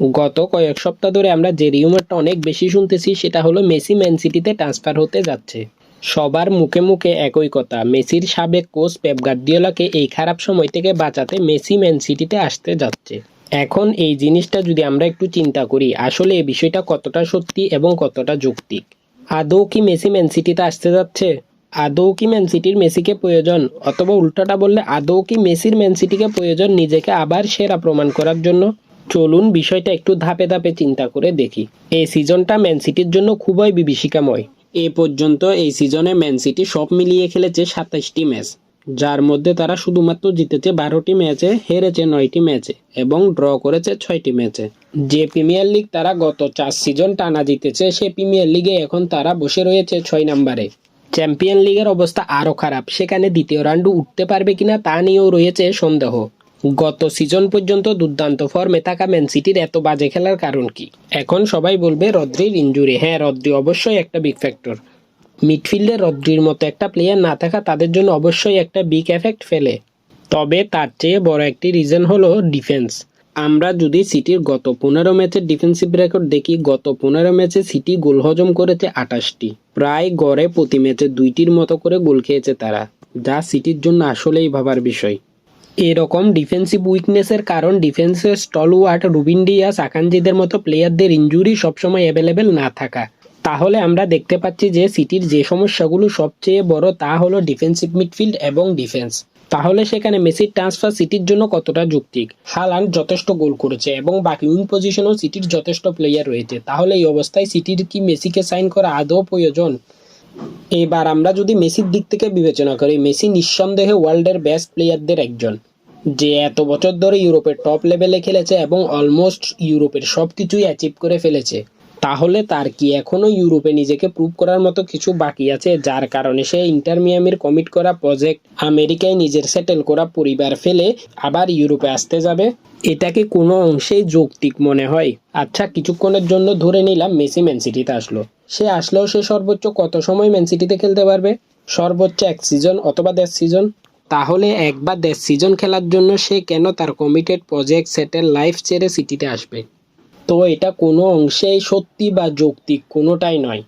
গত কয়েক সপ্তাহ ধরে আমরা যে রিউমারটা অনেক বেশি শুনতেছি, সেটা হলো মেসি ম্যান সিটিতে ট্রান্সফার হতে যাচ্ছে। সবার মুখে মুখে একই কথা, মেসির সাবেক কোচ পেপ গার্দিওলাকে এই খারাপ সময় থেকে বাঁচাতে মেসি ম্যান সিটিতে আসতে যাচ্ছে। এখন এই জিনিসটা যদি আমরা একটু চিন্তা করি, আসলে এই বিষয়টা কতটা সত্যি এবং কতটা যৌক্তিক? আদৌ কি মেসি ম্যান সিটিতে আসতে যাচ্ছে? আদৌ কি ম্যান সিটির মেসিকে প্রয়োজন? অথবা উল্টাটা বললে, আদৌ কি মেসির ম্যান সিটিকে প্রয়োজন নিজেকে আবার সেরা প্রমাণ করার জন্য? চলুন বিষয়টা একটু ধাপে ধাপে চিন্তা করে দেখি। এই সিজনটা ম্যান সিটির জন্য খুবই বিভীষিকাময়। এ পর্যন্ত এই সিজনে ম্যান সিটি সব মিলিয়ে খেলেছে সাতাশটি ম্যাচ, যার মধ্যে তারা শুধুমাত্র জিতেছে বারোটি ম্যাচে, হেরেছে নয়টি ম্যাচে এবং ড্র করেছে ছয়টি ম্যাচে। যে প্রিমিয়ার লিগ তারা গত চার সিজন টানা জিতেছে, সে প্রিমিয়ার লিগে এখন তারা বসে রয়েছে ছয় নম্বরে। চ্যাম্পিয়ন লিগের অবস্থা আরও খারাপ, সেখানে দ্বিতীয় রাউন্ডে উঠতে পারবে কিনা তা নিয়েও রয়েছে সন্দেহ। গত সিজন পর্যন্ত দুর্দান্ত ফর্মে থাকা ম্যান সিটির এত বাজে খেলার কারণ কি? এখন সবাই বলবে রদ্রির ইঞ্জুরি হ্যাঁ রদ্রি অবশ্যই একটা বিগ ফ্যাক্টর মিডফিল্ডে রদ্রির মতো একটা প্লেয়ার না থাকা তাদের জন্য অবশ্যই একটা বিগ এফেক্ট ফেলে। তবে তার চেয়ে বড় একটি রিজন হলো ডিফেন্স আমরা যদি সিটির গত পনেরো ম্যাচের ডিফেন্সিভ রেকর্ড দেখি, গত পনেরো ম্যাচে সিটি গোল হজম করেছে আটাশটি প্রায় গড়ে প্রতি ম্যাচে দুইটির মতো করে গোল খেয়েছে তারা। যা সিটির জন্য আসলেই ভাবার বিষয়। এরকম ডিফেন্সিভ উইকনেসের কারণ ডিফেন্সের স্টলওয়ার্ট রুবিন ডিয়াস আকাঞ্জিদের মতো প্লেয়ারদের ইনজুরি সবসময় অ্যাভেলেবেল না থাকা। তাহলে আমরা দেখতে পাচ্ছি যে সিটির যে সমস্যাগুলো সবচেয়ে বড় তা হলো ডিফেন্সিভ মিডফিল্ড এবং ডিফেন্স তাহলে সেখানে মেসির ট্রান্সফার সিটির জন্য কতটা যুক্তিক? হালান্ড যথেষ্ট গোল করেছে এবং বাকি উইং পজিশনেও সিটির যথেষ্ট প্লেয়ার রয়েছে। তাহলে এই অবস্থায় সিটির কি মেসিকে সাইন করা আদৌ প্রয়োজন? এবার আমরা যদি মেসির দিক থেকে বিবেচনা করি, মেসি নিঃসন্দেহে ওয়ার্ল্ডের বেস্ট প্লেয়ারদের একজন, যে এত বছর ধরে ইউরোপের টপ লেভেলে খেলেছে এবং অলমোস্ট ইউরোপের সব কিছুই অ্যাচিভ করে ফেলেছে। তাহলে তার কি এখনও ইউরোপে নিজেকে প্রুভ করার মতো কিছু বাকি আছে? যার কারণে সে ইন্টার মিয়ামির কমিট করা প্রজেক্ট আমেরিকায় নিজের সেটেল করা পরিবার ফেলে আবার ইউরোপে আসতে যাবে? এটাকে কোনো অংশেই যৌক্তিক মনে হয়। আচ্ছা কিছুক্ষণের জন্য ধরে নিলাম মেসি ম্যান সিটিতে আসলো। সে আসলেও সে সর্বোচ্চ কত সময় ম্যান সিটিতে খেলতে পারবে? সর্বোচ্চ এক সিজন অথবা দেড় সিজন তাহলে এক বা দেড় সিজন খেলার জন্য সে কেন তার কমিটেড প্রজেক্ট সেটেল লাইফ ছেড়ে সিটিতে আসবে? তো এটা কোনো অংশেই সত্যি বা যৌক্তিক কোনোটাই নয়।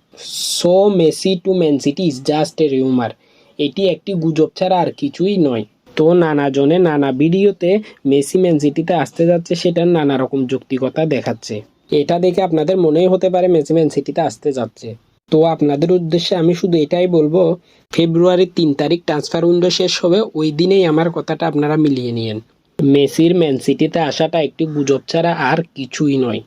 So Messi to Man City is just a rumour এটি একটি গুজব ছাড়া আর কিছুই নয়। তো নানা জনে নানা ভিডিওতে মেসি ম্যান সিটিতে আসতে যাচ্ছে সেটার নানা রকম যৌক্তিকতা দেখাচ্ছে। এটা দেখে আপনাদের মনেই হতে পারে মেসি ম্যান সিটিতে আসতে যাচ্ছে। তো আপনাদের উদ্দেশ্যে আমি শুধু এটাই বলব, ফেব্রুয়ারির তিন তারিখ ট্রান্সফার উইন্ডো শেষ হবে, ওই দিনেই আমার কথাটা আপনারা মিলিয়ে নিয়েন। মেসির ম্যান সিটিতে আসাটা একটি গুজব ছাড়া আর কিছুই নয়।